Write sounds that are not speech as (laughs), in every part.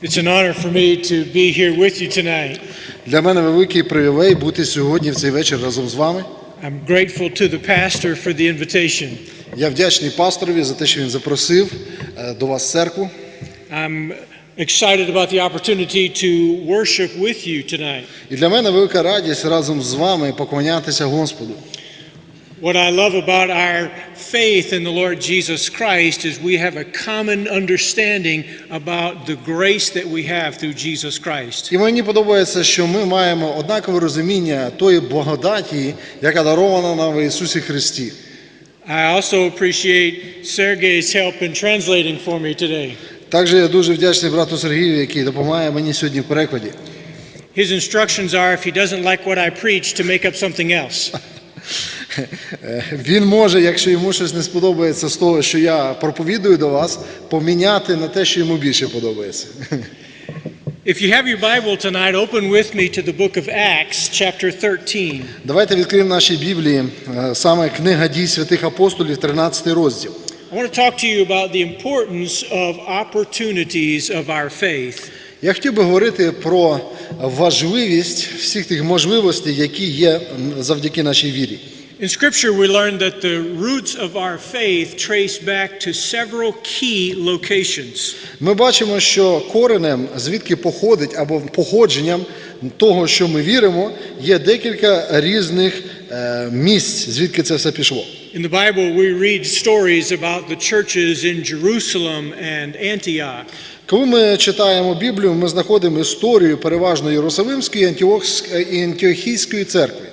It's an honor for me to be here with you tonight. Для мене великий привілей бути сьогодні в цей вечір разом з вами. I'm grateful to the pastor for the invitation. Я вдячний пасторові за те, що він запросив е, до вас церкву. I'm excited about the opportunity to worship with you tonight. І для мене велика радість разом з вами поклонятися Господу. What I love about our faith in the Lord Jesus Christ is we have a common understanding about the grace that we have through Jesus Christ. І мені подобається, що ми маємо однакове розуміння тої благодаті, яка дарована нам в Ісусі Христі. I also appreciate Sergei's help in translating for me today. Також я дуже вдячний брату Сергію, який допомагає мені сьогодні в перекладі. His instructions are if he doesn't like what I preach, to make up something else. (laughs) Е, Він може, якщо йому щось не сподобається з того, що я проповідую до вас, поміняти на те, що йому більше подобається. If you have your Bible tonight, open with me to the book of Acts, chapter 13. Давайте відкриємо наші Біблії, е, саме книга дій святих апостолів, 13 розділ. I want to talk to you about the importance of opportunities of our faith. Я хотів би говорити про важливість всіх тих можливостей, які є завдяки нашій вірі. In Scripture, we learn that the roots of our faith trace back to several key locations. Ми бачимо, що коренем, звідки походить або походженням того, що ми віримо, є декілька різних е, місць, звідки це все пішло. In the Bible, we read stories about the churches in Jerusalem and Antioch. Коли ми читаємо Біблію, ми знаходимо історію переважно Єрусалимської і Антіохійської церкви.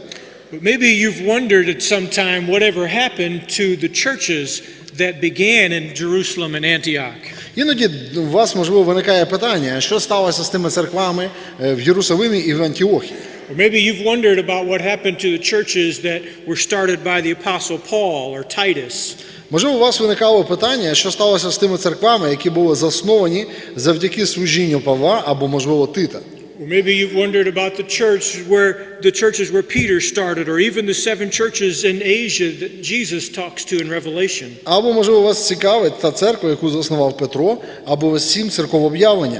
But maybe you've wondered at some time whatever happened to the churches that began in Jerusalem and Antioch. Іноді у вас можливо виникає питання, що сталося з тими церквами е, в Єрусалимі і в Антіохії. Or maybe you've wondered about what happened to the churches that were started by the Apostle Paul or Titus. Можливо, у вас виникало питання, що сталося з тими церквами, які були засновані завдяки служінню Павла або, можливо, Тита. Or maybe you've wondered about the church where the churches where Peter started, or even the seven churches in Asia that Jesus talks to in Revelation. Або, можливо, вас цікавить та церква, яку заснував Петро, або сім церковоб'явлення.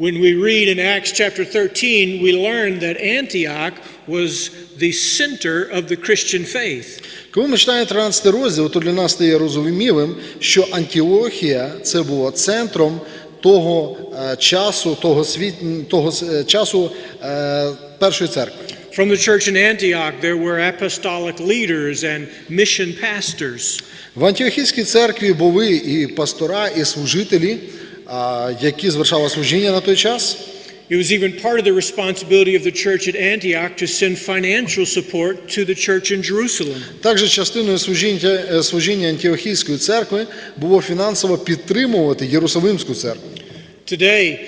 When we read in Acts chapter 13, we learn that Antioch was the center of the Christian faith. Коли ми читаємо 13 розділ, то для нас стає розумілим, що Антіохія це було центром того е, часу, того світ, того е, часу е, першої церкви. From the church in Antioch, there were apostolic leaders and mission pastors. В Антіохійській церкві були і пастора, і служителі, а, які звершали служіння на той час. It was even part of the responsibility of the church at Antioch to send financial support to the church in Jerusalem. Також частиною служіння, е, служіння Антіохійської церкви було фінансово підтримувати Єрусалимську церкву. Today,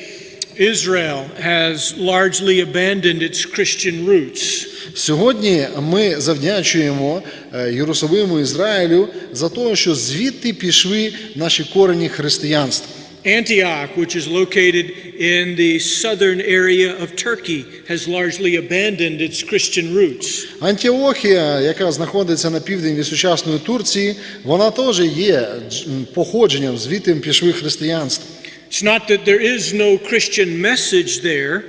Israel has largely abandoned its Christian roots. Сьогодні ми завдячуємо е, Єрусалиму Ізраїлю за те, що звідти пішли наші корені християнства. Antioch, which is located in the southern area of Turkey, has largely abandoned its Christian roots. Антіохія, яка знаходиться на південь від сучасної Турції, вона теж є дж- м, походженням, звідти пішли християнство. It's not that there is no Christian message there,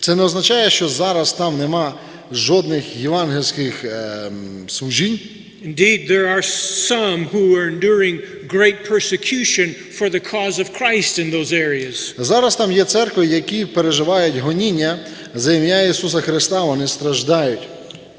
Це не означає, що зараз там нема жодних євангельських ем, служінь. Indeed, there are some who are enduring great persecution for the cause of Christ in those areas. Зараз там є церкви, які переживають гоніння за ім'я Ісуса Христа, вони страждають.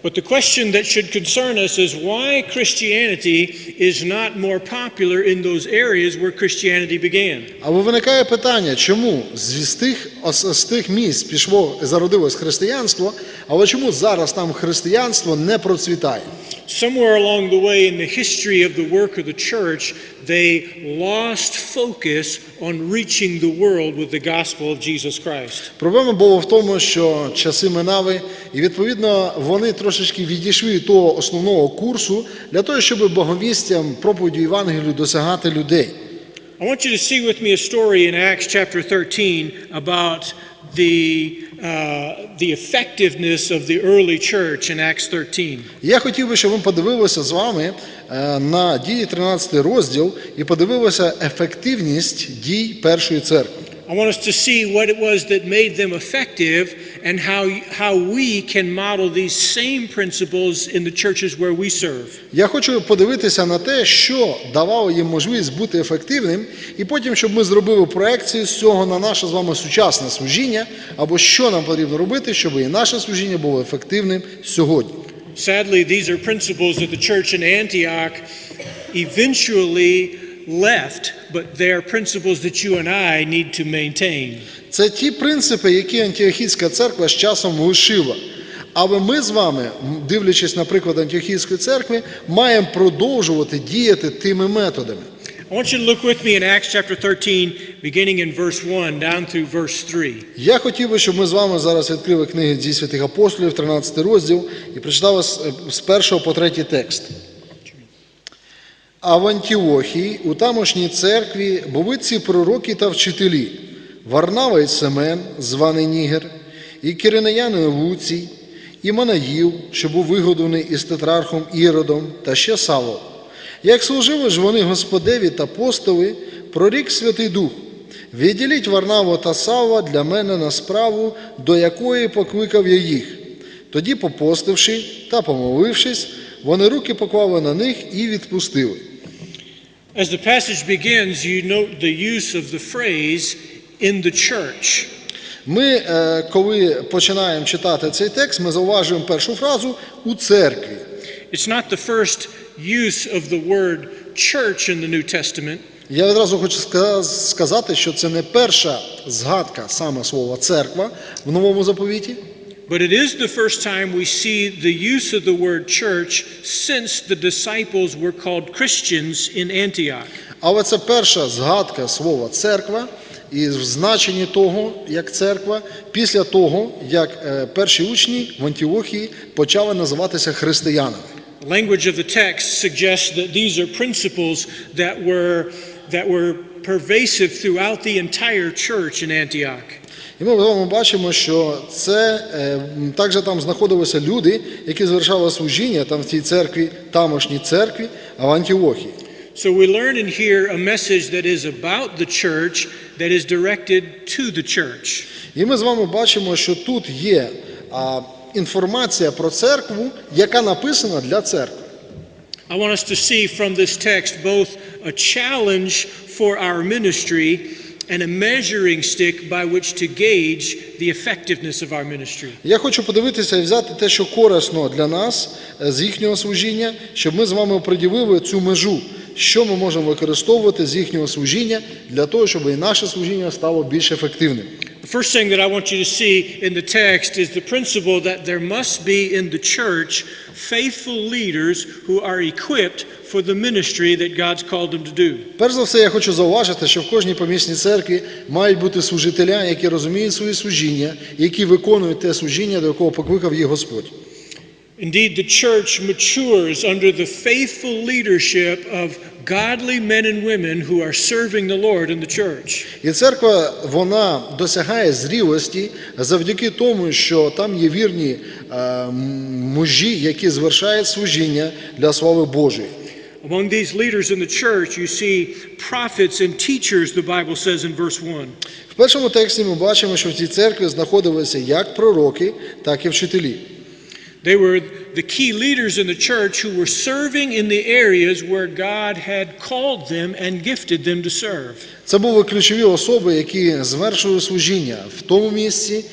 But the question that should concern us is why Christianity is not more popular in those areas where Christianity began. Але виникає питання, чому з тих, з тих місць пішло зародилось християнство, але чому зараз там християнство не процвітає? Somewhere along the way in the history of the work of the church, they lost focus on reaching the world with the gospel of Jesus Christ. Проблема була в тому, що часи минали, і відповідно вони трошечки відійшли від того основного курсу для того, щоб благовістям проповіді Євангелію досягати людей. I want you to see with me a story in Acts chapter 13 about the, uh, the effectiveness of the early church in Acts 13. Я хотів би, щоб ми подивилися з вами е, на дії 13 розділ і подивилися ефективність дій першої церкви. I want us to see what it was that made them effective and how, how we can model these same principles in the churches where we serve. Я хочу подивитися на те, що давало їм можливість бути ефективним, і потім, щоб ми зробили проекцію з цього на наше з вами сучасне служіння, або що нам потрібно робити, щоб і наше служіння було ефективним сьогодні. Sadly, these are principles that the church in Antioch eventually left, but they are principles that you and I need to maintain. Це ті принципи, які Антіохійська церква з часом лишила. Але ми з вами, дивлячись на приклад Антіохійської церкви, маємо продовжувати діяти тими методами. I want you to look with me in Acts chapter 13, beginning in verse 1 down through verse 3. Я хотів би, щоб ми з вами зараз відкрили книги дій святих апостолів, 13 розділ, і прочитали з- з першого по третій текст. А в Антіохії, у тамошній церкві, були ці пророки та вчителі Варнава і Семен, званий Нігер, і Киринеянин Луцій, і Манаїл, що був вигодований із тетрархом Іродом, та ще Савол. Як служили ж вони Господеві та постоли, прорік Святий Дух, відділіть Варнаву та Савва для мене на справу, до якої покликав я їх. Тоді, попостивши та помолившись, вони руки поклали на них і відпустили. As the passage begins, you note the use of the phrase in the church. Ми, е, коли починаємо читати цей текст, ми зауважуємо першу фразу у церкві. It's not the first use of the word church in the New Testament, Я відразу хочу сказати, що це не перша згадка саме слова церква в новому заповіті, but it is the first time we see the use of the word church since the disciples were called Christians in Antioch. але це перша згадка слова церква і в значенні того, як церква, після того, як е, перші учні в Антіохії почали називатися християнами. The language of the text suggests that these are principles that were, that were pervasive throughout the entire church in Antioch. І ми з бачимо, що це е, також там знаходилися люди, які завершали служіння там в цій церкві, тамошній церкві, а в Антіохії. So we learn in here a message that is about the church that is directed to the church. І ми з вами бачимо, що тут є а, інформація про церкву, яка написана для церкви. I want us to see from this text both a challenge for our ministry and a measuring stick by which to gauge the effectiveness of our ministry. Я хочу подивитися і взяти те, що корисно для нас е, з їхнього служіння, щоб ми з вами приділили цю межу, що ми можемо використовувати з їхнього служіння для того, щоб і наше служіння стало більш ефективним. The first thing that I want you to see in the text is the principle that there must be in the church faithful leaders who are equipped for the ministry that God's called them to do. Перш за все, я хочу зауважити, що в кожній помісній церкві мають бути служителя, які розуміють своє служіння, які виконують те служіння, до якого покликав їх Господь. Indeed, the church matures under the faithful leadership of godly men and women who are serving the Lord in the church. І церква вона досягає зрілості завдяки тому, що там є вірні е, мужі, які звершають служіння для слави Божої. Among these leaders in the church, you see prophets and teachers, the Bible says in verse 1. В першому тексті ми бачимо, що в цій церкві знаходилися як пророки, так і вчителі. They were the key leaders in the church who were serving in the areas where God had called them and gifted them to serve. Це були ключові особи, які звершили служіння в тому місці,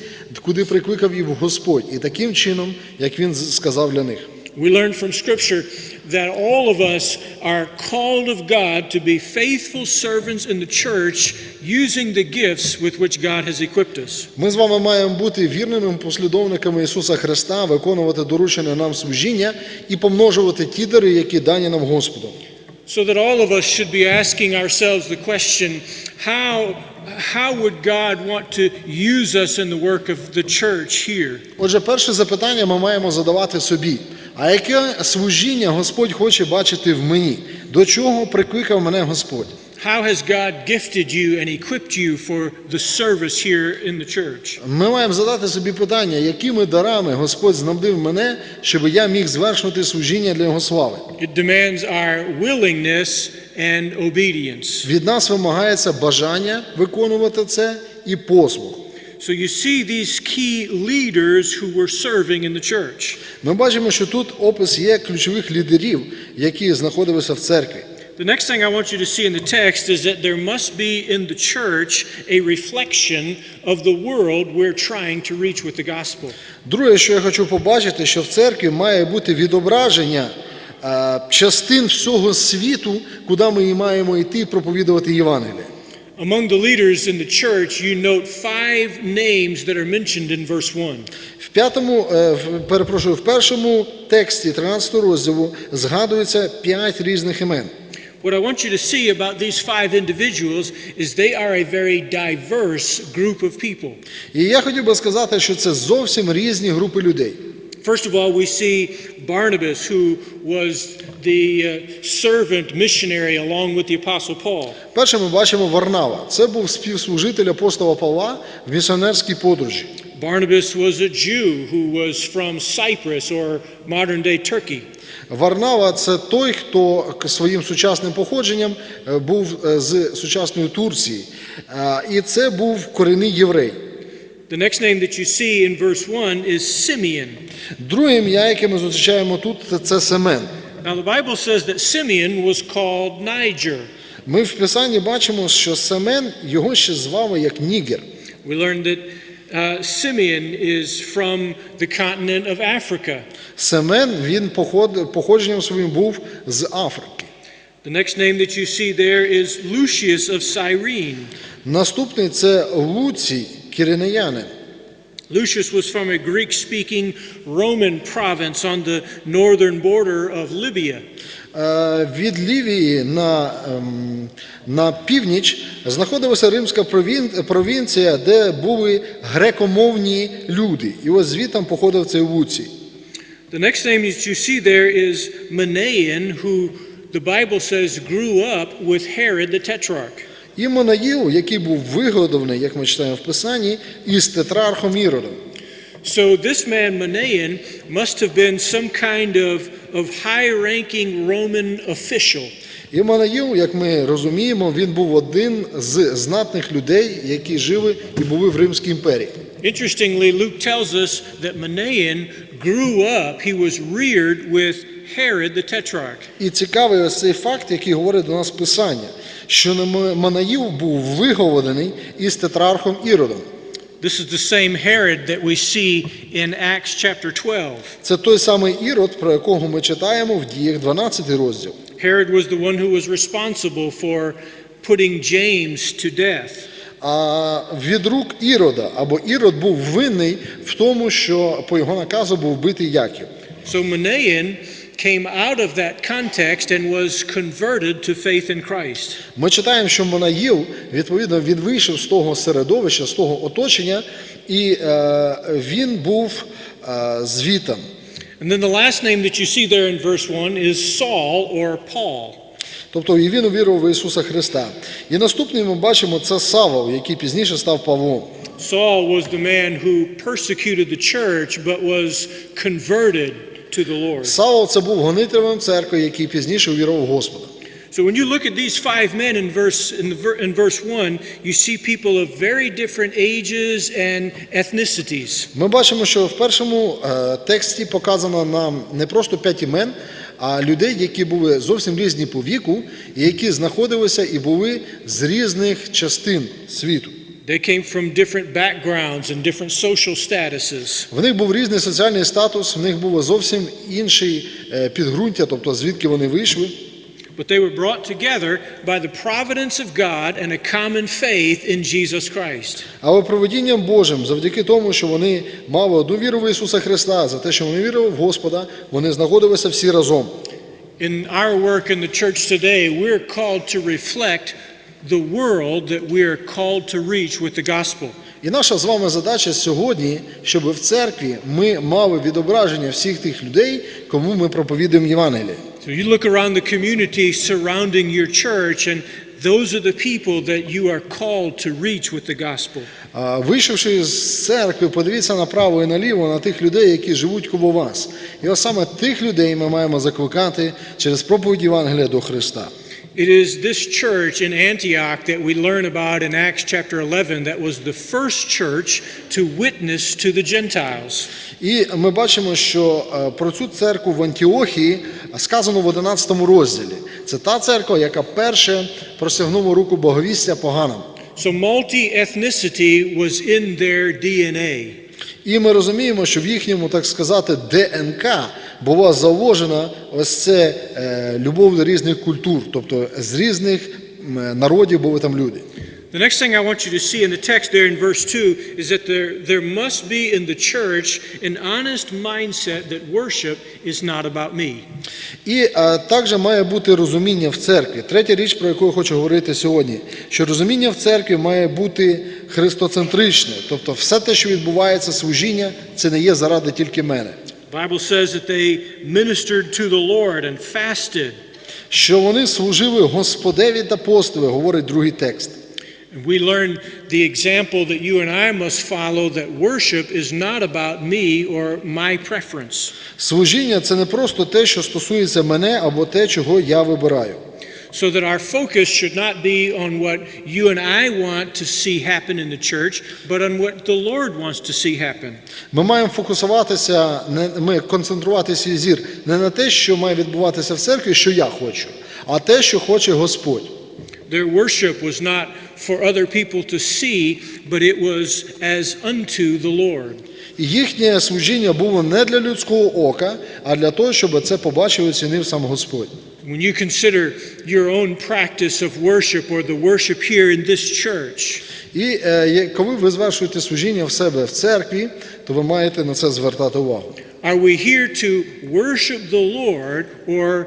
куди прикликав їх Господь, і таким чином, як він сказав для них. We learn from Scripture that all of us are called of God to be faithful servants in the church using the gifts with which God has equipped us. Ми з вами маємо бути вірними послідовниками Ісуса Христа, виконувати доручене нам служіння і помножувати ті дари, які дані нам Господом. So that all of us should be asking ourselves the question how, how would God want to use us in the work of the church here? Отже, перше запитання ми маємо задавати собі: а яке служіння Господь хоче бачити в мені? До чого прикликав мене Господь? How has God gifted you and equipped you for the service here in the church? Ми маємо задати собі питання, якими дарами Господь знабдив мене, щоб я міг звершувати служіння для Його слави. It demands our willingness and obedience. Від нас вимагається бажання виконувати це і послуг. So you see these key leaders who were serving in the church. Ми бачимо, що тут опис є ключових лідерів, які знаходилися в церкві. The next thing I want you to see in the text is that there must be in the church a reflection of the world we're trying to reach with the gospel. Друге, що я хочу побачити, що в церкві має бути відображення е, частин всього світу, куди ми маємо йти і проповідувати Євангеліє. Among the leaders in the church, you note five names that are mentioned in verse 1. В п'ятому, е, перепрошую, в першому тексті 13 розділу згадується п'ять різних імен. What I want you to see about these five individuals is they are a very diverse group of people. І я хотів би сказати, що це зовсім різні групи людей. First of all, we see Barnabas, who was the uh, servant missionary along with the Apostle Paul. Перше ми бачимо Варнава. Це був співслужитель апостола Павла в місіонерській подорожі. Barnabas was a Jew who was from Cyprus or modern day Turkey. Варнава це той, хто своїм сучасним походженням е, був е, з сучасної Турції. Е, І це був корінний єврей. The next name that you see in verse 1 is Simeon. Друге ім'я, яке ми зустрічаємо тут, це- це Семен. Now, the Bible says that Simeon was called Niger. Ми в Писанні бачимо, що Семен його ще звали як Нігер. We learned that uh, Simeon is from the continent of Africa. Семен він поход, походженням своїм був з Африки. The next name that you see there is Lucius of Cyrene. Наступний це Луцій, киринеянин. Lucius was from a Greek speaking Roman province on the northern border of Libya. Е, Від Лівії на, ем, на північ знаходилася римська провінція, де були грекомовні люди. І ось звідтам походив цей Луцій. The next name that you see there is Manaen, who the Bible says grew up with Herod the Tetrarch. І Манаїл, який був вигодований, як ми читаємо в Писанні, із тетрархом Іродом. So this man Manaen must have been some kind of, of high-ranking Roman official. І Манаїл, як ми розуміємо, він був один з знатних людей, які жили і були в Римській імперії. Interestingly, Luke tells us that Manaen grew up, he was reared with Herod the Tetrarch. І цікавий ось цей факт, який говорить до нас Писання, що Манаїл був виговорений із тетрархом Іродом. This is the same Herod that we see in Acts chapter 12. Це той самий Ірод, про якого ми читаємо в діях 12 розділ. Herod was the one who was responsible for putting James to death. А від рук Ірода або Ірод був винний в тому, що по його наказу був вбитий Яків. So Manaen came out of that context and was converted to faith in Christ. Ми читаємо, що Монаїл, відповідно, він вийшов з того середовища, з того оточення, і е, він був е, звітом. And then the last name that you see there in verse 1 is Saul or Paul. Тобто і він увірував в Ісуса Христа. І наступний ми бачимо це Савол, який пізніше став Павлом. Saul was the man who persecuted the church but was converted to the Lord. Савол це був гонителем церкви, який пізніше увірував в Господа. So when you look at these five men in verse in verse 1, you see people of very different ages and ethnicities. Ми бачимо, що в першому е, тексті показано нам не просто п'ять імен, а людей, які були зовсім різні по віку, і які знаходилися і були з різних частин світу. They came from different backgrounds and different social statuses. В них був різний соціальний статус, в них було зовсім інший е, підґрунтя, тобто звідки вони вийшли. But they were brought together by the providence of God and a common faith in Jesus Christ. Але проведінням Божим, завдяки тому, що вони мали одну віру в Ісуса Христа, за те, що вони вірили в Господа, вони знаходилися всі разом. In our work in the church today, we're called to reflect the world that we are called to reach with the gospel. І наша з вами задача сьогодні, щоб в церкві ми мали відображення всіх тих людей, кому ми проповідуємо Євангеліє. So you look around the community surrounding your church, and those are the people that you are called to reach with the gospel. А, Вийшовши з церкви, подивіться направо і наліво на тих людей, які живуть коло вас. І ось саме тих людей ми маємо закликати через проповідь Євангелія до Христа. It is this church in Antioch that we learn about in Acts chapter 11 that was the first church to witness to the Gentiles. І ми бачимо, що е, про цю церкву в Антіохії сказано в 11 розділі. Це та церква, яка перше простягнула руку боговістя поганим. So multi-ethnicity was in their DNA. І ми розуміємо, що в їхньому, так сказати, ДНК була заложена ось це е, любов до різних культур, тобто з різних народів були там люди. The next thing I want you to see in the text there in verse 2 is that there, there must be in the church an honest mindset that worship is not about me. І е, також має бути розуміння в церкві. Третя річ, про яку я хочу говорити сьогодні, що розуміння в церкві має бути христоцентричне. Тобто все те, що відбувається, служіння, це не є заради тільки мене. Bible says that they ministered to the Lord and fasted. Що вони служили Господеві та постові, говорить другий текст. And we learn the example that you and I must follow that worship is not about me or my preference. Служіння це не просто те, що стосується мене або те, чого я вибираю. So that our focus should not be on what you and I want to see happen in the church, but on what the Lord wants to see happen. Ми маємо фокусуватися, ми концентрувати свій зір не на те, що має відбуватися в церкві, що я хочу, а те, що хоче Господь. Their worship was not for other people to see, but it was as unto the Lord. Їхнє служіння було не для людського ока, а для того, щоб це побачив і оцінив сам Господь. When you consider your own practice of worship or the worship here in this church, І е, є- коли ви звершуєте служіння в себе в церкві, то ви маєте на це звертати увагу. are we here to worship the Lord or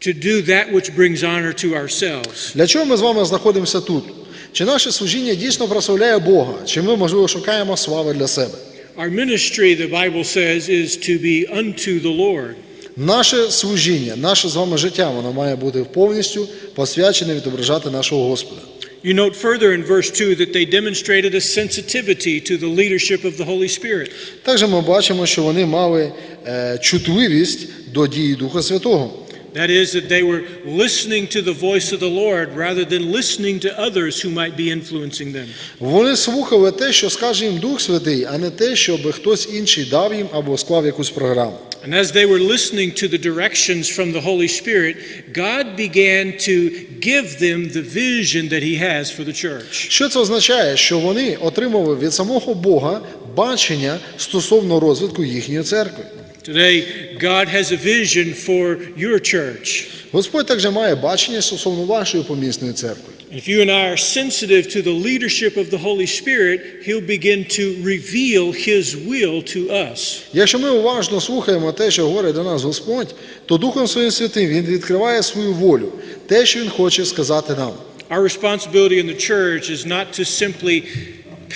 to do that which brings honor to ourselves? Для чого ми з вами знаходимося тут? Чи наше служіння дійсно прославляє Бога? Чи ми, можливо, шукаємо слави для себе? Our ministry, the Bible says, is to be unto the Lord. Наше служіння, наше з вами життя, воно має бути повністю посвячене відображати нашого Господа. You note further in verse 2 that they demonstrated a sensitivity to the leadership of the Holy Spirit. Також ми бачимо, що вони мали е, чутливість до дії Духа Святого. That is, that they were listening to the voice of the Lord rather than listening to others who might be influencing them. Вони слухали те, що скаже їм Дух Святий, а не те, щоб хтось інший дав їм або склав якусь програму. And as they were listening to the directions from the Holy Spirit, God began to give them the vision that He has for the church. Що це означає? Що вони отримали від самого Бога бачення стосовно розвитку їхньої церкви. Today, God has a vision for your church. Господь також має бачення стосовно вашої помісної церкви. And if you and I are sensitive to the leadership of the Holy Spirit, He'll begin to reveal His will to us. Якщо ми уважно слухаємо те, що говорить до нас Господь, то Духом Своїм Святим Він відкриває свою волю, те, що Він хоче сказати нам. Our responsibility in the church is not to simply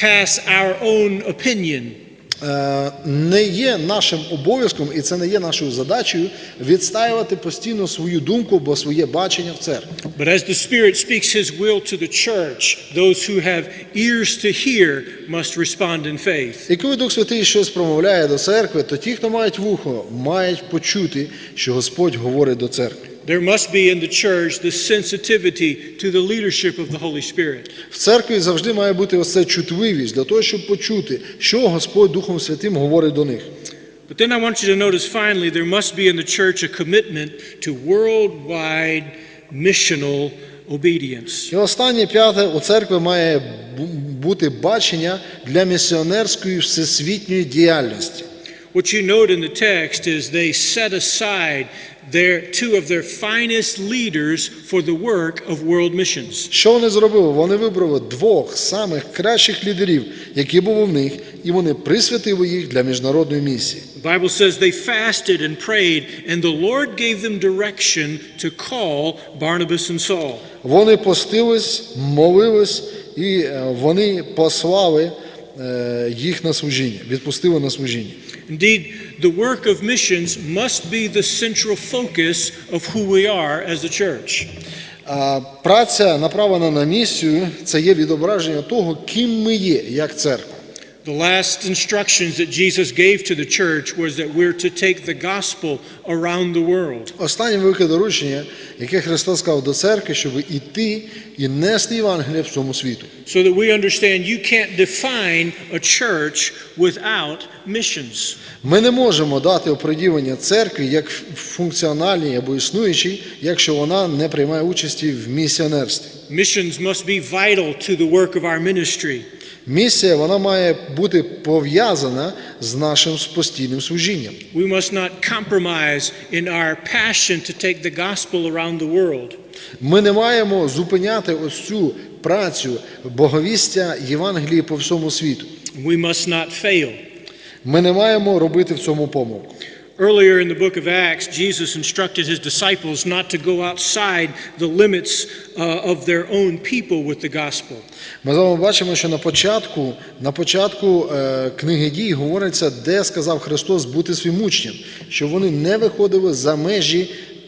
pass our own opinion, Е, Не є нашим обов'язком, і це не є нашою задачею відстаювати постійно свою думку або своє бачення в церкві. but as the Spirit speaks His will to the church, those who have ears to hear must respond in faith. І коли Дух Святий щось промовляє до церкви, то ті, хто мають вухо, мають почути, що Господь говорить до церкви. There must be in the church the sensitivity to the leadership of the Holy Spirit. В церкві завжди має бути ось ця чутливість для того, щоб почути, що Господь Духом Святим говорить до них. But then I want you to notice finally, there must be in the church a commitment to worldwide missional obedience. І останнє п'яте у церкви має бу- бути бачення для місіонерської всесвітньої діяльності. What you note in the text is they set aside their two of their finest leaders for the work of world missions. Що вони зробили? Вони вибрали двох самих кращих лідерів, які були в них, і вони присвятили їх для міжнародної місії. The Bible says they fasted and prayed, and the Lord gave them direction to call Barnabas and Saul. Вони постились, молились, і е, вони послали е, їх на служіння, відпустили на служіння. Indeed, the work of missions must be the central focus of who we are as a church. Праця направлена на місію це є відображення того, ким ми є як церква. The last instructions that Jesus gave to the church was that we're to take the gospel around the world. Останнє велике доручення, яке Христос сказав до церкви, щоб іти і нести Євангелія всьому світу. So that we understand you can't define a church without missions. Ми не можемо дати оприділення церкві як функціональній або існуючій, якщо вона не приймає участі в місіонерстві. Missions must be vital to the work of our ministry. Місія вона має бути пов'язана з нашим постійним служінням. We must not compromise in our passion to take the gospel around the world. Ми не маємо зупиняти ось цю працю боговістя Євангелії по всьому світу. We must not fail. Ми не маємо робити в цьому помилку. Earlier in the book of Acts, Jesus instructed his disciples not to go outside the limits uh, of their own people with the gospel. Ми з вами бачимо, що на початку, на початку е, книги дій говориться, де сказав Христос бути своїм учням, що вони не виходили за межі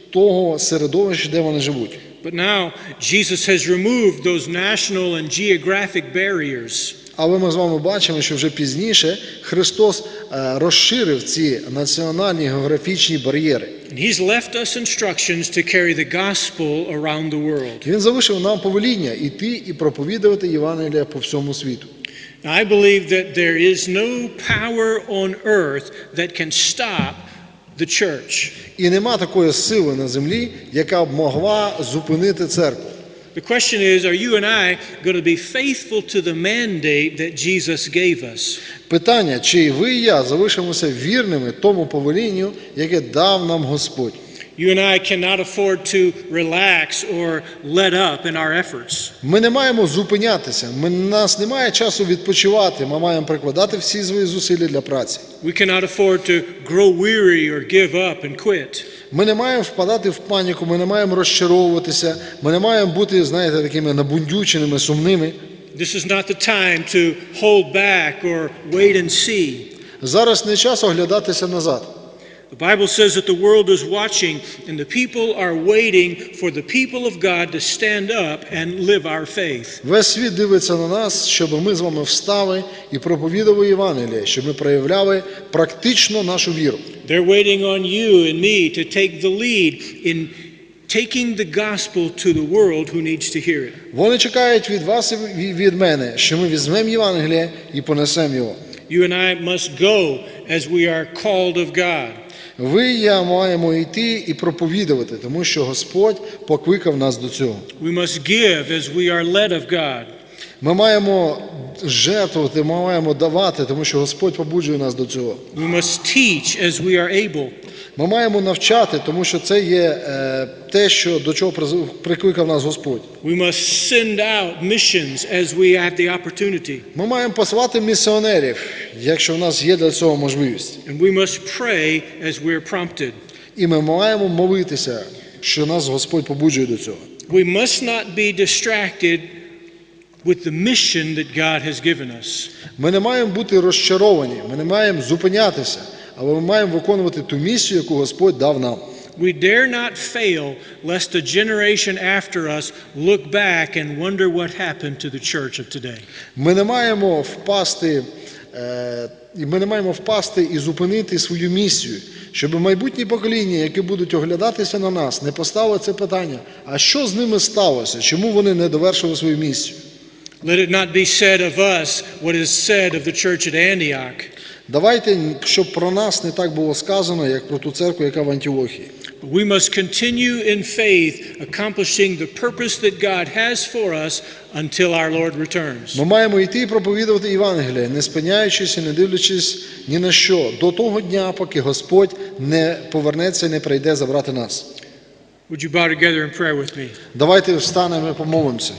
того середовища, де вони живуть. But now Jesus has removed those national and geographic barriers. Але ми з вами бачимо, що вже пізніше Христос розширив ці національні географічні бар'єри. He's left us instructions to carry the gospel around the world. Він залишив нам повеління іти і проповідувати Євангелія по всьому світу. I believe that there is no power on earth that can stop the church. І нема такої сили на землі, яка б могла зупинити церкву. The question is are you and I going to be faithful to the mandate that Jesus gave us? Питання, чи ви і я залишимося вірними тому повелінню, яке дав нам Господь. You and I cannot afford to relax or let up in our efforts. Ми не маємо зупинятися. Ми, нас немає часу відпочивати. Ми маємо прикладати всі свої зусилля для праці. We cannot afford to grow weary or give up and quit. Ми не маємо впадати в паніку, ми не маємо розчаровуватися, ми не маємо бути, знаєте, такими набундюченими, сумними. This is not the time to hold back or wait and see. Зараз не час оглядатися назад. The Bible says that the world is watching and the people are waiting for the people of God to stand up and live our faith. Весь світ дивиться на нас, щоб ми з вами встали і проповідували Євангеліє, щоб ми проявляли практично нашу віру. They're waiting on you and me to take the lead in taking the gospel to the world who needs to hear it. Вони чекають від вас і від- від мене, що ми візьмемо Євангеліє і понесемо його. You and I must go as we are called of God. Ви і я маємо йти і проповідувати, тому що Господь покликав нас до цього. We must give as we are led of God. Ми маємо жертвувати, ми маємо давати, тому що Господь побуджує нас до цього. We must teach as we are able. Ми маємо навчати, тому що це є е, те, що до чого прикликав нас Господь. We must send out missions as we have the opportunity. Ми маємо послати місіонерів, якщо в нас є для цього можливість. And we must pray as we're prompted. І ми маємо молитися, що нас Господь побуджує до цього. We must not be distracted with the mission that God has given us. Ми не маємо бути розчаровані, ми не маємо зупинятися, але ми маємо виконувати ту місію, яку Господь дав нам. We dare not fail lest a generation after us look back and wonder what happened to the church of today. Ми не маємо впасти, е, і ми не маємо впасти і зупинити свою місію, щоб майбутні покоління, які будуть оглядатися на нас, не поставили це питання: а що з ними сталося? Чому вони не довершили свою місію? Let it not be said of us what is said of the church at Antioch. Давайте, щоб про нас не так було сказано, як про ту церкву, яка в Антіохії. We must continue in faith, accomplishing the purpose that God has for us until our Lord returns. Ми маємо йти і проповідувати Євангеліє, не спиняючись і не дивлячись ні на що, до того дня, поки Господь не повернеться і не прийде забрати нас. Would you bow together in prayer with me? Давайте встанемо і помолимося.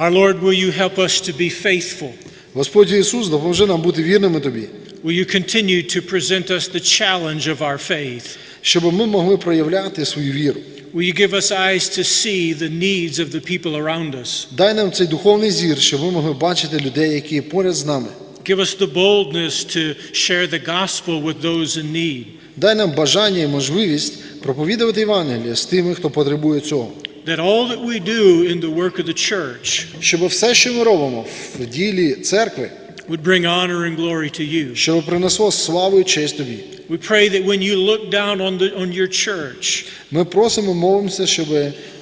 Our Lord, will you help us to be faithful? Господь Ісус, допоможи нам бути вірними Тобі, Will you continue to present us the challenge of our faith? щоб ми могли проявляти свою віру. Will you give us eyes to see the needs of the people around us? Дай нам цей духовний зір, щоб ми могли бачити людей, які поряд з нами. Give us the boldness to share the gospel with those in need. Дай нам бажання і можливість проповідувати Євангеліє з тими, хто потребує цього. That all that we do in the work of the church щоб все, що ми робимо в ділі церкви, would bring honor and glory to you. щоб принесло славу і честь тобі. We pray that when you look down on, the, on your church, Ми просимо, молимося, щоб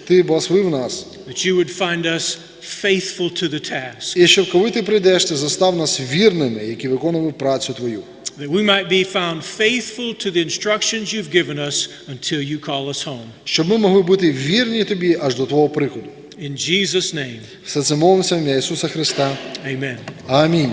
ти благословив нас. that you would find us faithful to the task, І щоб коли ти прийдеш, ти застав нас вірними, які виконували працю твою. that we might be found faithful to the instructions you've given us until you call us home. Щоб ми могли бути вірні тобі аж до твого приходу. In Jesus' name, Все це молимося в ім'я Ісуса Христа. amen. Амінь.